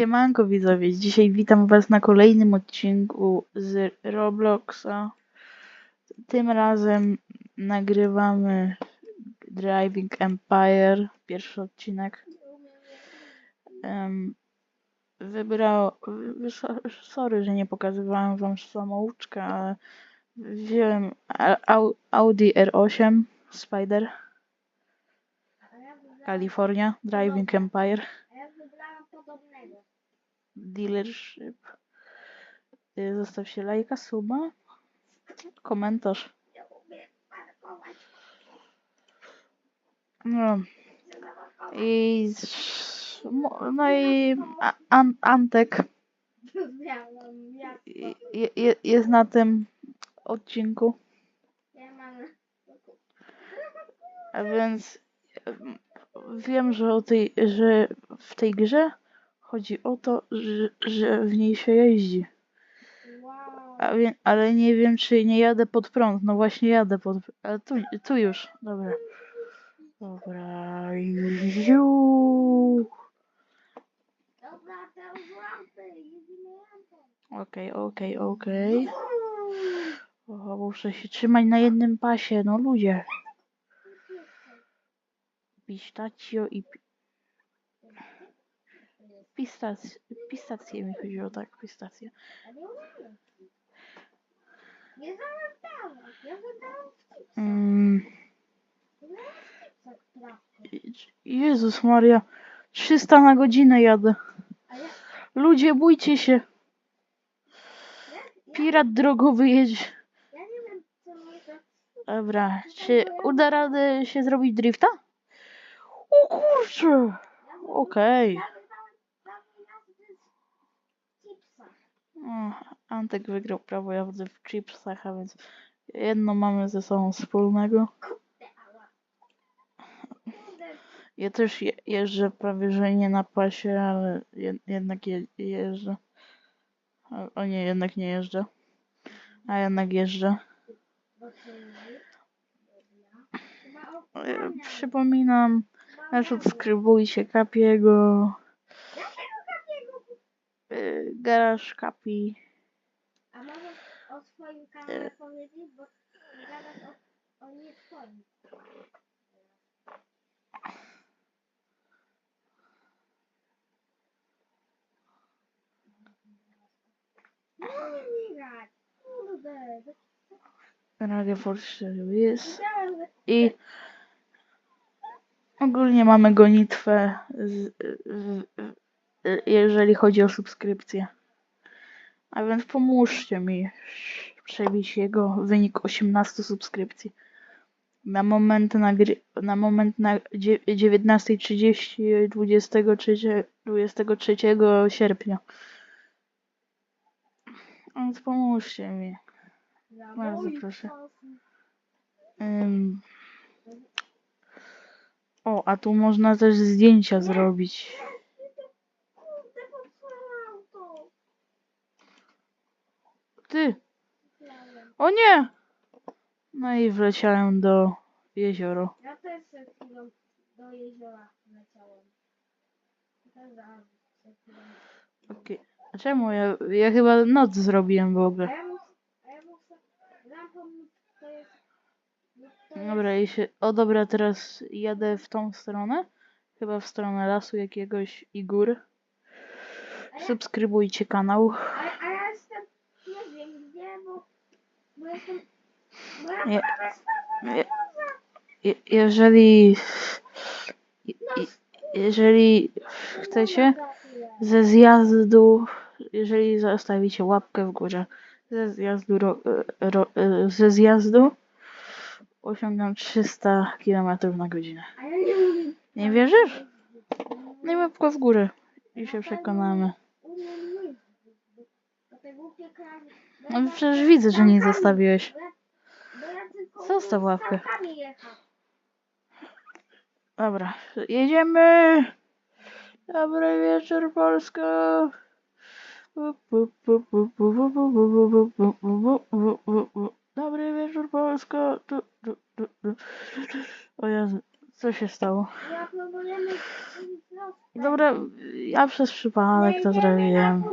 Siemanko widzowie, dzisiaj witam was na kolejnym odcinku z Robloxa. Tym razem nagrywamy Driving Empire, pierwszy odcinek. Um, wybrał, so- sorry, że nie pokazywałem wam samouczka, ale wziąłem Audi R8 Spider California Driving Empire. Wybrałam podobnego. dealership. Y, Zostawcie lajka, suba, komentarz. Ja umiem parkować. No. I no i An Antek je- je- jest na tym odcinku, a więc em, wiem, że, o tej, że w tej grze chodzi o to, że, że w niej się jeździ. A wie, ale nie wiem, czy nie jadę pod prąd. No właśnie jadę pod Ale tu, tu już. Dobra. Dobra. Ziu. Okej, okej, okej. O, Muszę się trzymać na jednym pasie. No ludzie. Pistacjo i... pi- Pistac... Pistacje mi chodziło, tak, pistacje. Nie zamętałam. Ja trawkę. Jezus Maria. 300 na godzinę jadę. Ludzie, bójcie się. Pirat drogowy jedzie. Dobra, czy uda radę się zrobić drifta? O kurczę! Okej. Ja wybrałam prawo jazdy w chipsach. O, Antek wygrał prawo jazdy w chipsach, a więc jedno mamy ze sobą wspólnego. Ja też je, jeżdżę prawie, że nie na pasie, ale je, jednak je, jeżdżę. O, nie, jednak nie jeżdżę. A jednak jeżdżę. E. Przypominam, subskrybujcie Kapiego? Y, Garaż Kapi. A możesz o swoim kanale powiedzieć, bo gadasz o, o nie swoim. Radio Force że I ogólnie mamy gonitwę, z, z, z, jeżeli chodzi o subskrypcję. A więc pomóżcie mi przebić jego wynik 18 subskrypcji. Na moment, nagry- na moment na dzie- 19.30 23, 23 sierpnia. A Więc pomóżcie mi. Bardzo proszę. Ym. O, a tu można też zdjęcia zrobić. Kurde, popsułem auto. Ty! O nie! No i wleciałem do jeziora. Ja też przed chwilą do jeziora leciałem. Też zaraz przed chwilą. Okej. A czemu? Ja, ja chyba noc zrobiłem w A ogóle. ja muszę, a ja muszę, lampą no to jest, Dobra, i się... O dobra, teraz jadę w tą stronę. Chyba w stronę lasu jakiegoś i gór. Subskrybujcie kanał. a, a ja jestem, nie wiem gdzie, bo, Je- Je, jeżeli... je- je- Jeżeli chcecie, ze zjazdu, jeżeli zostawicie łapkę w górze, ze zjazdu, ro, ro, ze zjazdu osiągam 300 km na godzinę. Nie wierzysz? No i łapkę w górę i się przekonamy. No przecież widzę, że nie zostawiłeś. Zostaw jechać. Dobra, jedziemy! Dobry wieczór Polsko! Dobry wieczór Polsko! O Jezu, co się stało? Dobra, Ja przez przypadek to zrobiłem.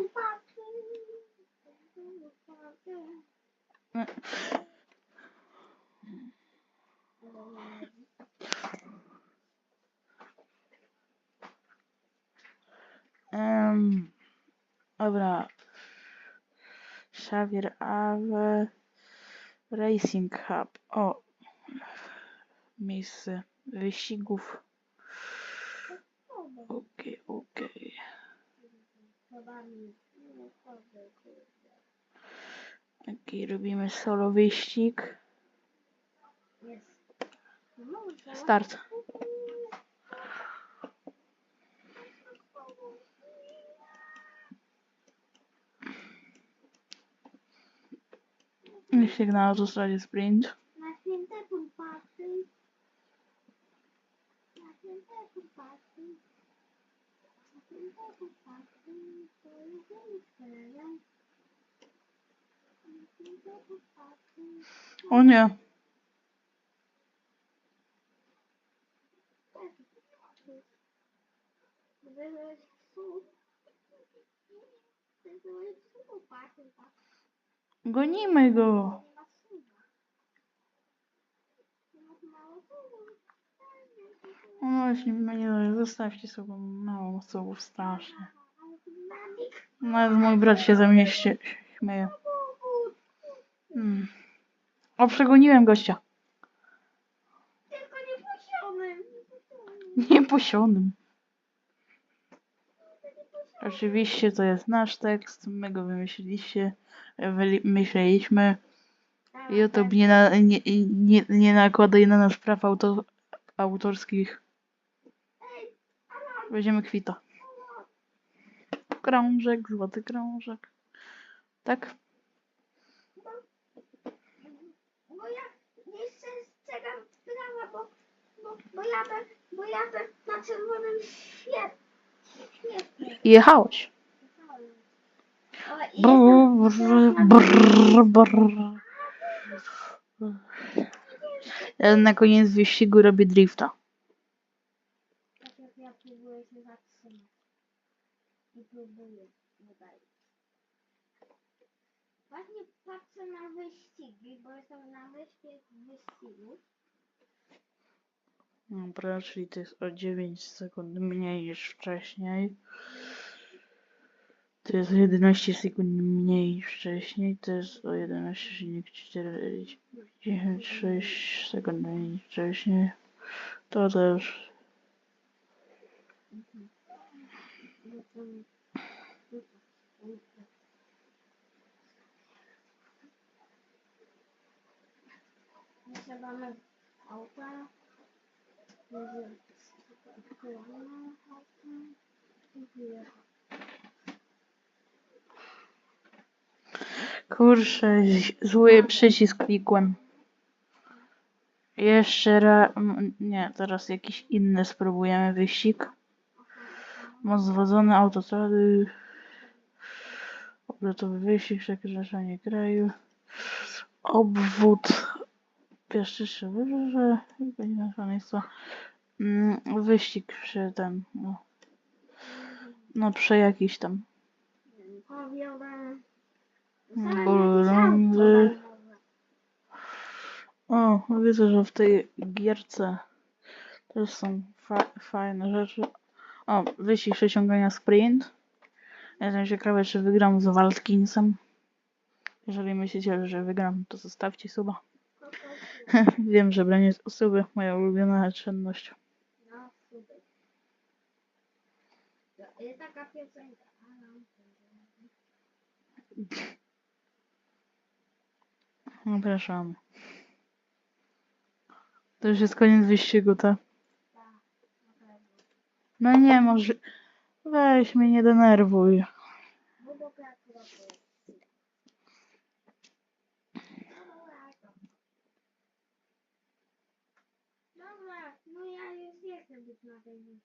Um, dobra. Xavier Ave Racing Hub. O. Miejsce wyścigów. Okej, okej. Taki robimy solo wyścig. Start. Wyścig na autostradzie sprint. Na tym też patrzy. Na tym też patrzy. Na tym też patrzy. To jest nieistotne. Na tym też patrzy. O nie. Gonimy go. No właśnie, nie, zostawcie sobie małą osobą strasznie. Nawet mój brat się ze mnie śmie- śmieje. Hmm. O, przegoniłem gościa. Tylko nie pusionym. Nieposionym. Oczywiście to jest nasz tekst, my go wymyśliliście, wymyśliliśmy. YouTube nie, na, nie, nie, nie nakładaj na nas praw auto, autorskich. Weźmiemy kwita. Krążek, złoty krążek. Tak? Bo ja strzegam prawa, bo, bo, bo bo na czerwonym świetle. Jechałeś. Brr, brr. Ja na koniec wyścigu robię drifta. Tak jak ja próbuję się zatrzymać. I próbuję, nie daję. Właśnie patrzę na wyścigi, bo jestem na wyspie wyścigów. Dobra, czyli to jest o 9 sekund mniej niż wcześniej. To jest o 11 sekund mniej niż wcześniej. To jest o 11,96 sekund mniej niż wcześniej. To też. Wsiadamy w auta. Auta. Kurczę, zły przycisk klikłem. Jeszcze raz. Nie, teraz jakiś inny spróbujemy wyścig. Moc zwodzony autostrady. Obrotowy wyścig, przekraczanie kraju. Obwód. Pieszczysze wybrzeże. Godzina szaleństwa. Mm, Wyścig przy ten. No, no przy jakiś tam. O, widzę, że w tej gierce też są fa fajne rzeczy. O, wyścig przeciągania sprint. Jestem ciekawy, czy wygram z Waldkinsem. Jeżeli myślicie, że wygram, to zostawcie suba. Wiem, że branie osoby moja ulubiona czynność. No, super. Taka piosenka. Zapraszam. To już jest koniec wyścigu, tak? No nie, może... Weź mnie, nie denerwuj. Dobra, no ja już nie chcę być na tej.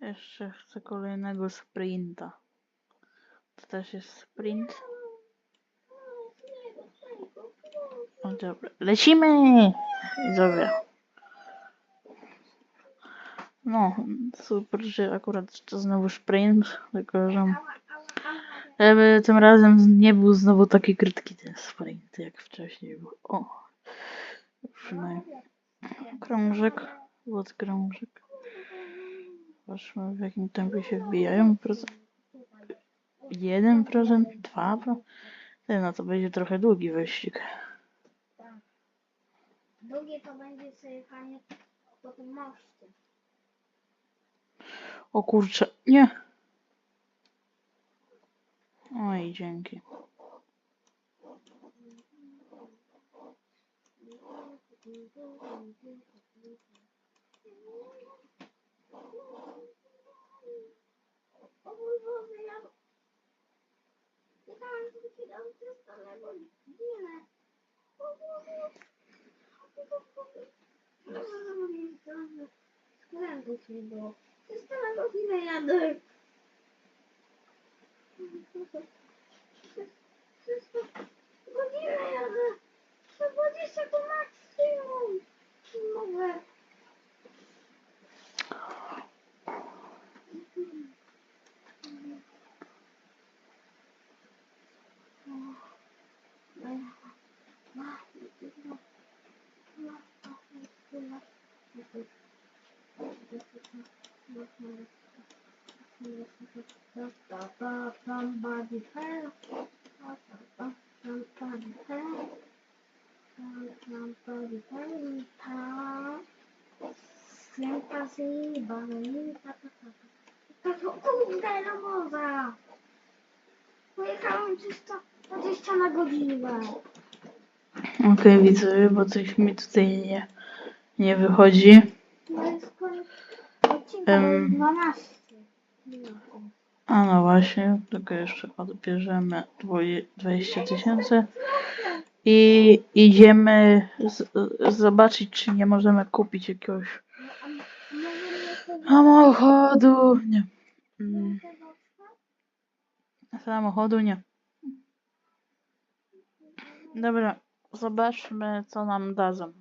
Jeszcze chcę kolejnego sprinta. To też jest sprint. O, dobra. Lecimy! Widzowie. No, super, że akurat to znowu sprint, tylko że. Żeby tym razem nie był znowu taki krótki ten sprint, jak wcześniej był. O, przynajmniej krążek, wód krążek. Zobaczmy w jakim tempie się wbijają. Procent. 1%, 2%. Ty, No to będzie trochę długi wyścig. Tak. Drugie to będzie przejechanie po tym moście. O kurczę, nie. Oj, dzięki. O mój Boże, ja... Jechałem sobie chwilę przez to lewo godzinę. O Boże. Skrętów nie było. Przez tyle godzinę jadę. Przez to godzinę jadę. 120 to maksimum. Sympathy, ballerina, ta, to kurde, morza. Pojechałem 320 na godzinę. Okej, widzę, bo coś mi tutaj nie, nie wychodzi. No jest koniec odcinka, Em. to jest 12 minut. A no właśnie, tylko jeszcze odbierzemy dwoje- 20 tysięcy i idziemy z, zobaczyć, czy nie możemy kupić jakiegoś samochodu. Nie. Samochodu nie. Dobra, zobaczmy, co nam dadzą.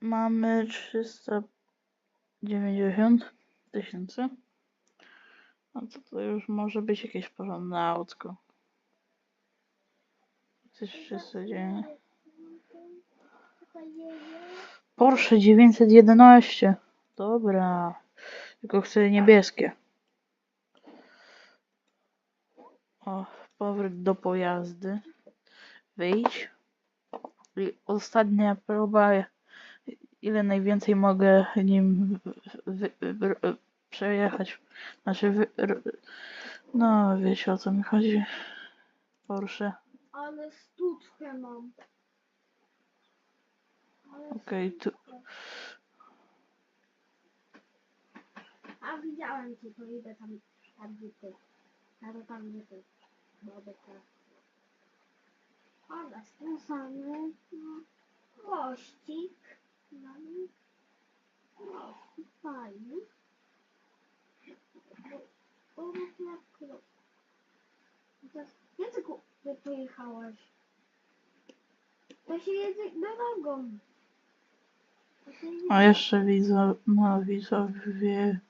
Mamy 390 tysięcy. No to to już może być jakieś porządne autko. Coś 309. Tutaj jedzie. Porsche 911. Dobra. Tylko chcę niebieskie. O, powrót do pojazdy. Wyjdź. I ostatnia próba. Ile najwięcej mogę nim wy, wy, wy, przejechać. Znaczy, wy, no wiecie o co mi chodzi. Porsche. Ale sztuczkę mam. Ale Okej, tu. A widziałem cię, to idę tam, tam gdzie ty. A to tam gdzie ty. Bobek. Ale stosany. No. Kościk. Kościk fajny. Bobek na. Teraz, gdzie ty pojechałeś? To się jedzie drogą. To A jeszcze widzę, no widzowie.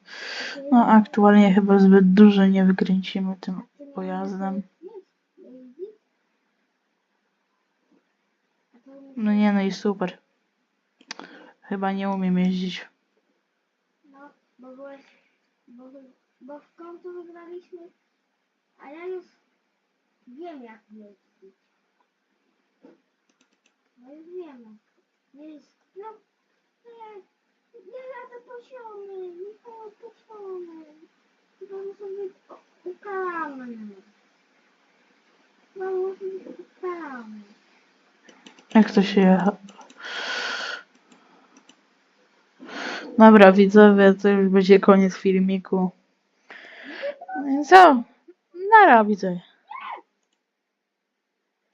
No aktualnie chyba zbyt dużo nie wykręcimy tym pojazdem. No nie, no i super. Chyba nie umiem jeździć. No, bo byłeś, bo, bo w końcu wygraliśmy, a ja już wiem jak jeździć. No już wiem. Jest, no, no ja, ja jadę posiony, Michał posiony. To muszę być o- ukarany. No muszę być ukarany. Jak to się jecha? Dobra, widzowie, to już będzie koniec filmiku. No co? Nara, widzowie.